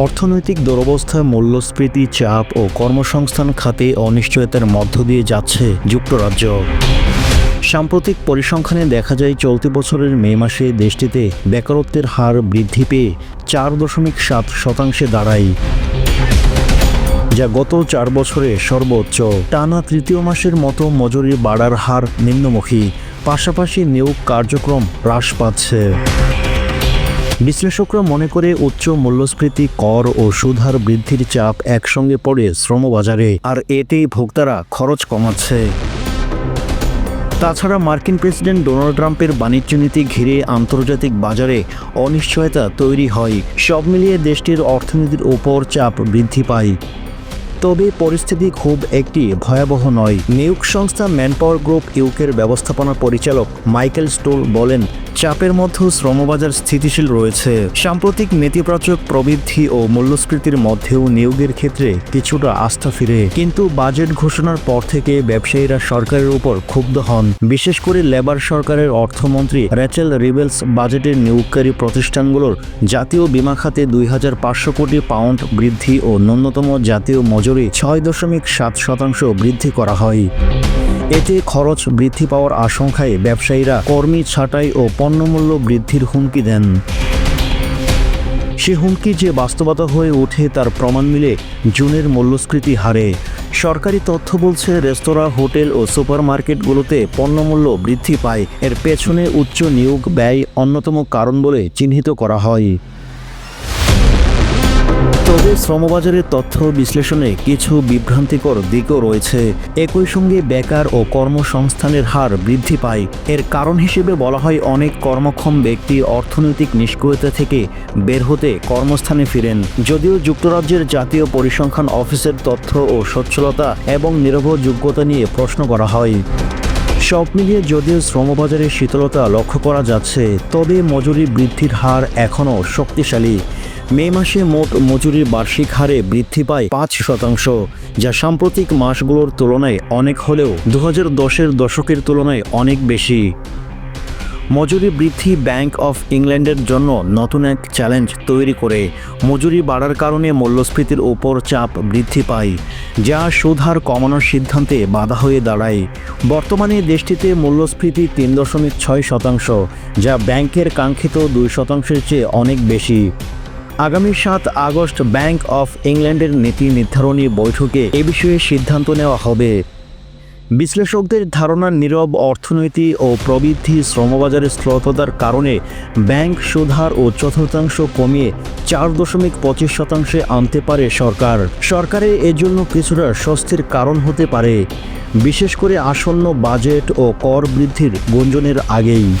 অর্থনৈতিক দুরবস্থায় মূল্যস্ফীতি, চাপ ও কর্মসংস্থান খাতে অনিশ্চয়তার মধ্য দিয়ে যাচ্ছে যুক্তরাজ্য। সাম্প্রতিক পরিসংখ্যানে দেখা যায়, চলতি বছরের মে মাসে দেশটিতে বেকারত্বের হার বৃদ্ধি পেয়ে চার দশমিক সাত শতাংশে দাঁড়ায়, যা গত চার বছরে সর্বোচ্চ। টানা তৃতীয় মাসের মতো মজুরি বাড়ার হার নিম্নমুখী, পাশাপাশি নিয়োগ কার্যক্রম হ্রাস পাচ্ছে। বিশ্লেষকরা মনে করে উচ্চ মূল্যস্ফীতি, কর ও সুধার বৃদ্ধির চাপ একসঙ্গে পড়ে শ্রমবাজারে, আর এতেই ভোক্তারা খরচ কমাচ্ছে। তাছাড়া মার্কিন প্রেসিডেন্ট ডোনাল্ড ট্রাম্পের বাণিজ্য নীতি ঘিরে আন্তর্জাতিক বাজারে অনিশ্চয়তা তৈরি হয়। সব মিলিয়ে দেশটির অর্থনীতির ওপর চাপ বৃদ্ধি পায়। তবে পরিস্থিতি খুব একটি ভয়াবহ নয়। নিয়োগ সংস্থা ম্যানপাওয়ার গ্রুপ ইউকের ব্যবস্থাপনা পরিচালক মাইকেল স্টোল বলেন চাপের মধ্যেও শ্রমবাজার স্থিতিশীল রয়েছে। সাম্প্রতিক নেতিবাচক প্রবৃদ্ধি ও মূল্যস্ফীতির মধ্যেও নিয়োগের ক্ষেত্রে কিছুটা আস্থা ফিরে। কিন্তু বাজেট ঘোষণার পর থেকে ব্যবসায়ীরা সরকারের উপর ক্ষুব্ধ হন। বিশেষ করে লেবার সরকারের অর্থমন্ত্রী র্যাচেল রিবেলস বাজেটের নিয়োগকারী প্রতিষ্ঠানগুলোর জাতীয় বীমা খাতে দুই হাজার পাঁচশো কোটি পাউন্ড বৃদ্ধি ও ন্যূনতম জাতীয় মজুরি ছয় দশমিক সাত শতাংশ বৃদ্ধি করা হয়। এতে খরচ বৃদ্ধি পাওয়ার আশঙ্কায় ব্যবসায়ীরা কর্মী ছাঁটাই ও পণ্যমূল্য বৃদ্ধির হুমকি দেন। সে হুমকি যে বাস্তবতা হয়ে ওঠে তার প্রমাণ মিলে জুনের মূল্যস্ফীতি হারে। সরকারি তথ্য বলছে, রেস্তোরাঁ, হোটেল ও সুপারমার্কেটগুলোতে পণ্যমূল্য বৃদ্ধি পায়। এর পেছনে উচ্চ নিয়োগ ব্যয় অন্যতম কারণ বলে চিহ্নিত করা হয়। তবে শ্রমবাজারের তথ্য বিশ্লেষণে কিছু বিভ্রান্তিকর দিকও রয়েছে। একই সঙ্গে বেকার ও কর্মসংস্থানের হার বৃদ্ধি পায়। এর কারণ হিসেবে বলা হয়, অনেক কর্মক্ষম ব্যক্তি অর্থনৈতিক নিষ্ক্রিয়তা থেকে বের হতে কর্মস্থানে ফিরেন। যদিও যুক্তরাজ্যের জাতীয় পরিসংখ্যান অফিসের তথ্য ও সচ্ছলতা এবং নির্ভরযোগ্যতা নিয়ে প্রশ্ন করা হয়। সব মিলিয়ে যদিও শ্রমবাজারে শীতলতা লক্ষ্য করা যাচ্ছে, তবে মজুরি বৃদ্ধির হার এখনও শক্তিশালী। মে মাসে মোট মজুরির বার্ষিক হারে বৃদ্ধি পায় পাঁচ শতাংশ, যা সাম্প্রতিক মাসগুলোর তুলনায় অনেক হলেও দু হাজার দশের দশকের তুলনায় অনেক বেশি। মজুরি বৃদ্ধি ব্যাংক অফ ইংল্যান্ডের জন্য নতুন এক চ্যালেঞ্জ তৈরি করে মজুরি বাড়ার কারণে মূল্যস্ফীতির ওপর চাপ বৃদ্ধি পায়, যা সুধার কমানোর সিদ্ধান্তে বাধা হয়ে দাঁড়ায়। বর্তমানে দেশটিতে মূল্যস্ফীতি তিন দশমিক ছয় শতাংশ, যা ব্যাংকের কাঙ্ক্ষিত দুই শতাংশের চেয়ে অনেক বেশি। আগামী সাত আগস্ট ব্যাংক অফ ইংল্যান্ডের নীতি নির্ধারণী বৈঠকে এ বিষয়ে সিদ্ধান্ত নেওয়া হবে। বিশ্লেষকদের ধারণা নীরব অর্থনীতি ও প্রবৃদ্ধি শ্রমবাজারের স্থলতার কারণে ব্যাংক সুধার ও চতুর্থাংশ কমিয়ে চার দশমিক পঁচিশ শতাংশে আনতে পারে সরকার। সরকারের এজন্য কিছুটা স্বস্তির কারণ হতে পারে, বিশেষ করে আসন্ন বাজেট ও কর বৃদ্ধির গুঞ্জনের আগেই।